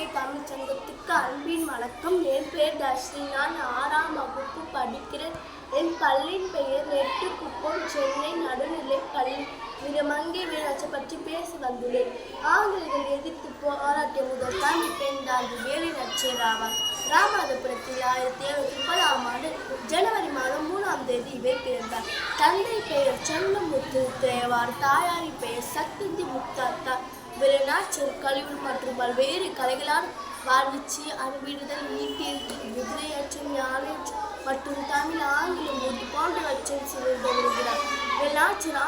சிவகங்கை தமிழ் சங்கத்துக்கு அன்பின் வணக்கம். என் பெயர் தர்ஷினி. நான் ஆறாம் வகுப்பு படிக்கிறேன் என் பள்ளியின் பெயர் நெட்டுக்குப்பம் சென்னை நடுநிலை பள்ளி. மிகமங்கை வீராட்சி பற்றி பேச வந்துள்ளேன். ஆங்கிலேயர்கள் எதிர்த்து போராட்டிய முதல் தமிழ் பெண் தான் வேலை நச்சேர் ஆவார். ராமநாதபுரத்தில் ஆயிரத்தி எழுநூத்தி முப்பதாம் ஆண்டு ஜனவரி மாதம் மூணாம் தேதி இவர் பிறந்தார். தந்தை பெயர் சென்னமுத்து தேவார் தாயாரி பெயர் சக்தி முக்தாத்தா வெளிநாட்டு கழிவு மற்றும் பல்வேறு கலைகளால் வாழ்விச்சு அறிவிடுதல் ஈட்டியல் குதிரையச்சம் ஞானேற்றம் மற்றும் தமிழ் ஆங்கிலம் உருது போன்றவற்றில் சிறந்து வருகிறார்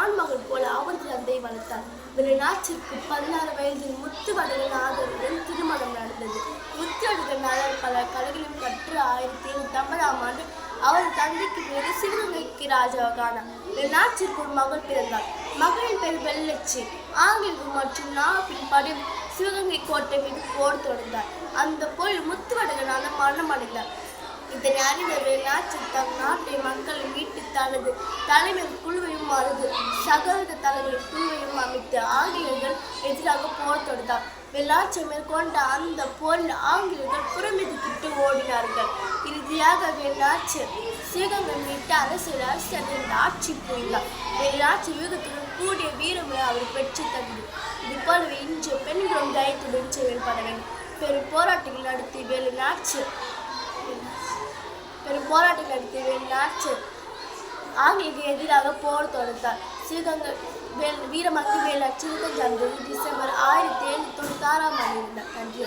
ஆண் மகள் போல அவர் தந்தை வளர்த்தார். வெளிநாட்டிற்கு பதினாறு வயதில் முத்து முத்துவடகன் ஆதரவுடன் திருமணம் நடந்தது. முத்துவடகன் நாதர் பல கலைகளும் கற்று ஆயிரத்தி எழுநூத்தி ஆண்டு அவர் தந்தைக்கு பிறகு சிவகங்கைக்கு ராஜாவான வெளிநாட்டிற்கு ஒரு மகள் பிறந்தார். மகளின் பெயர் வெள்ளச்சி. ஆங்கிலம் மற்றும் நாப்பின் படி சிவகங்கை கோட்டை மீது போர் தொடர்ந்தார் அந்த போரில் முத்துவடகனான மரணம் அடைந்தார் இதனை அறிந்த வெளிநாட்டு தம் நாட்டை மக்களை மீட்டு தனது தலைமை குழுவையும் மறுது சகோதர தலைமை குழுவையும் அமைத்து ஆங்கிலேயர்கள் எதிராக போர் தொடுத்தார். வெள்ளாட்சி மேற்கொண்ட அந்த போரில் ஆங்கிலேயர்கள் புறமிதுக்கிட்டு ஓடினார்கள். இறுதியாக நாச்சு சிவகங்கை மீட்டு அரசியல் அரசியல் ஆட்சி புரிந்தார். வெளிநாட்டு யுகத்துடன் கூடிய வீரமை அவர் பெற்று தந்தது. இது இன்று பெண்களும் தைரியத்துடன் செயல்பட வேண்டும். பெரும் போராட்டங்கள் நடத்தி வெளிநாட்டு பெரும் போராட்டம் நடத்தி வெளிநாட்டு ஆங்கிலுக்கு எதிராக போர் தொடுத்தார். சிவகங்கை வேல் வீரமங்கை வேலாட்சி இருபத்தஞ்சாம் தேதி டிசம்பர் ஆயிரத்தி எழுநூத்தி தொண்ணூத்தாறாம் ஆண்டு இருந்தார் நன்றி